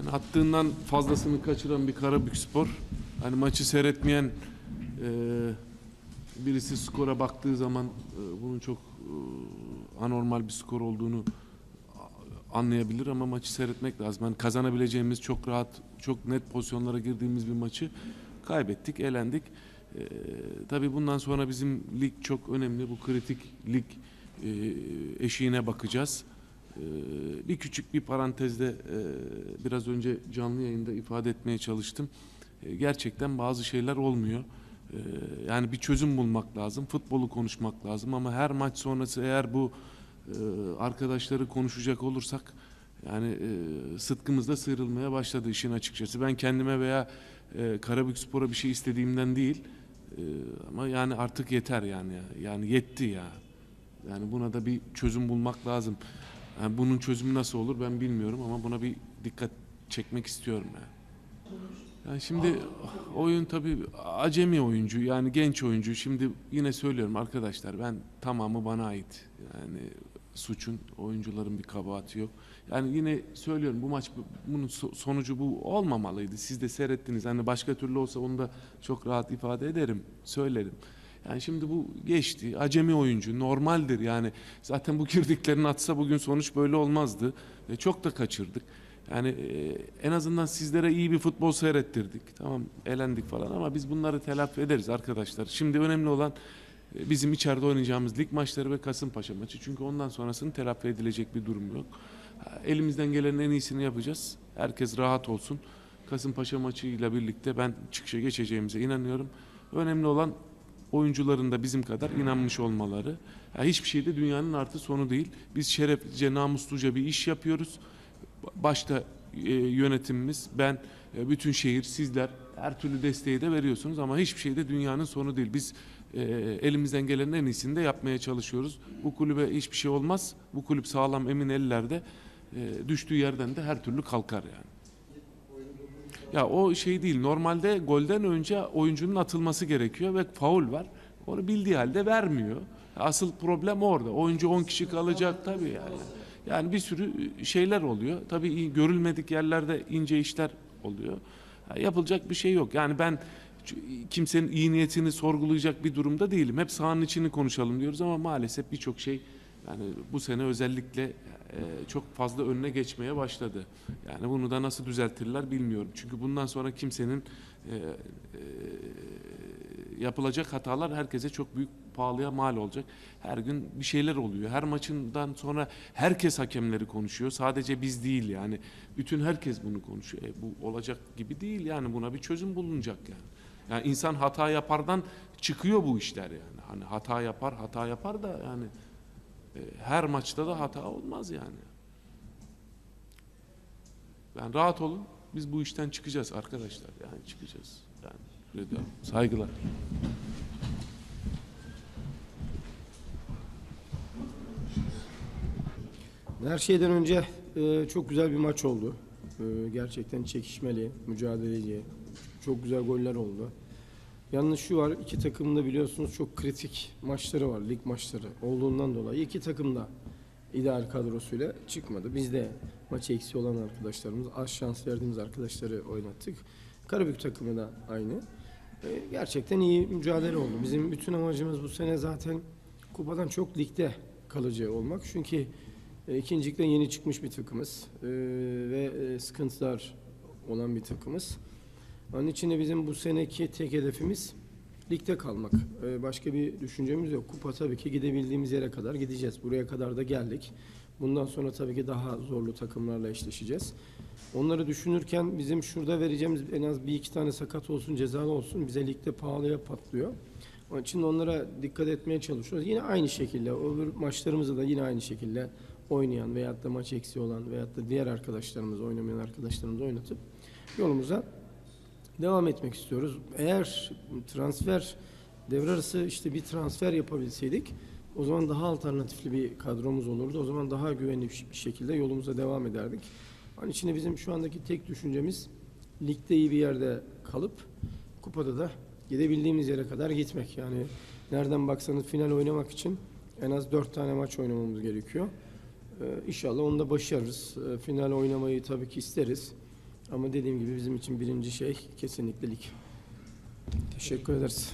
Yani attığından fazlasını kaçıran bir Karabükspor. Hani maçı seyretmeyen e, birisi skora baktığı zaman e, bunun çok e, anormal bir skor olduğunu anlayabilir ama maçı seyretmek lazım. Yani kazanabileceğimiz çok rahat, çok net pozisyonlara girdiğimiz bir maçı kaybettik, elendik. E, tabii bundan sonra bizim lig çok önemli. Bu kritik lig e, eşiğine bakacağız. Ee, bir küçük bir parantezde e, biraz önce canlı yayında ifade etmeye çalıştım. E, Gerçekten bazı şeyler olmuyor. E, Yani bir çözüm bulmak lazım, futbolu konuşmak lazım ama her maç sonrası eğer bu e, arkadaşları konuşacak olursak yani e, sıtkımızda sıyrılmaya başladı işin açıkçası. Ben kendime veya e, Karabükspor'a bir şey istediğimden değil ama yani artık yeter yani yani yetti ya. Yani buna da bir çözüm bulmak lazım. Yani bunun çözümü nasıl olur ben bilmiyorum ama buna bir dikkat çekmek istiyorum yani. Yani şimdi oyun tabii acemi oyuncu yani genç oyuncu. Şimdi yine söylüyorum arkadaşlar ben tamamı bana ait. Yani suçun oyuncuların bir kabahati yok. Yani yine söylüyorum bu maç bu- bunun so- sonucu bu olmamalıydı. Siz de seyrettiniz. Hani başka türlü olsa onu da çok rahat ifade ederim, söylerim. Yani şimdi bu geçti. Acemi oyuncu normaldir yani. Zaten bu girdiklerini atsa bugün sonuç böyle olmazdı. E, çok da kaçırdık. Yani e, en azından sizlere iyi bir futbol seyrettirdik. Tamam elendik falan ama biz bunları telafi ederiz arkadaşlar. Şimdi önemli olan e, bizim içeride oynayacağımız lig maçları ve Kasımpaşa maçı. Çünkü ondan sonrasını telafi edilecek bir durum yok. Elimizden gelenin en iyisini yapacağız. Herkes rahat olsun. Kasımpaşa maçıyla birlikte ben çıkışa geçeceğimize inanıyorum. Önemli olan oyuncuların da bizim kadar inanmış olmaları. Ya hiçbir şey de dünyanın artı sonu değil. Biz şereflice, namusluca bir iş yapıyoruz. Başta e, yönetimimiz, ben, e, bütün şehir, sizler her türlü desteği de veriyorsunuz ama hiçbir şey de dünyanın sonu değil. Biz e, elimizden gelenin en iyisini de yapmaya çalışıyoruz. Bu kulübe hiçbir şey olmaz. Bu kulüp sağlam emin ellerde e, düştüğü yerden de her türlü kalkar yani. Ya o şey değil. Normalde golden önce oyuncunun atılması gerekiyor ve faul var. Onu bildiği halde vermiyor. Asıl problem orada. Oyuncu 10 kişi kalacak tabii yani. Yani bir sürü şeyler oluyor. Tabii görülmedik yerlerde ince işler oluyor. Ya yapılacak bir şey yok. Yani ben kimsenin iyi niyetini sorgulayacak bir durumda değilim. Hep sahanın içini konuşalım diyoruz ama maalesef birçok şey yani bu sene özellikle e, çok fazla önüne geçmeye başladı. Yani bunu da nasıl düzeltirler bilmiyorum. Çünkü bundan sonra kimsenin e, e, yapılacak hatalar herkese çok büyük pahalıya mal olacak. Her gün bir şeyler oluyor. Her maçından sonra herkes hakemleri konuşuyor. Sadece biz değil yani. Bütün herkes bunu konuşuyor. E, bu olacak gibi değil yani. Buna bir çözüm bulunacak yani. Yani insan hata yapardan çıkıyor bu işler yani. Hani hata yapar, hata yapar da yani her maçta da hata olmaz yani. Yani rahat olun. Biz bu işten çıkacağız arkadaşlar. Yani çıkacağız. Yani. Saygılar. Her şeyden önce e, çok güzel bir maç oldu. E, gerçekten çekişmeli, mücadeleci. Çok güzel goller oldu. Yalnız şu var, iki takım da biliyorsunuz çok kritik maçları var, lig maçları olduğundan dolayı iki takım da ideal kadrosuyla çıkmadı. Biz de maç eksi olan arkadaşlarımız, az şans verdiğimiz arkadaşları oynattık. Karabük takımı da aynı. E, gerçekten iyi mücadele oldu. Bizim bütün amacımız bu sene zaten kupadan çok ligde kalıcı olmak. Çünkü e, ikincilikten yeni çıkmış bir takımız E, ve e, sıkıntılar olan bir takımız. Onun için de bizim bu seneki tek hedefimiz ligde kalmak. E, başka bir düşüncemiz yok. Kupa tabii ki gidebildiğimiz yere kadar gideceğiz. Buraya kadar da geldik. Bundan sonra tabii ki daha zorlu takımlarla eşleşeceğiz. Onları düşünürken bizim şurada vereceğimiz en az bir iki tane sakat olsun, cezalı olsun bize ligde pahalıya patlıyor. Onun için onlara dikkat etmeye çalışıyoruz. Yine aynı şekilde, öbür maçlarımızda da yine aynı şekilde oynayan veyahut da maç eksiği olan veyahut da diğer arkadaşlarımız, oynamayan arkadaşlarımızı oynatıp yolumuza devam etmek istiyoruz. Eğer transfer devre arası işte bir transfer yapabilseydik o zaman daha alternatifli bir kadromuz olurdu. O zaman daha güvenli bir şekilde yolumuza devam ederdik. Onun için bizim şu andaki tek düşüncemiz ligde iyi bir yerde kalıp kupada da gidebildiğimiz yere kadar gitmek. Yani nereden baksanız final oynamak için en az dört tane maç oynamamız gerekiyor. Ee, inşallah onu da başarırız. Ee, final oynamayı tabii ki isteriz. Ama dediğim gibi bizim için birinci şey kesinlikle lig. Teşekkür ederiz.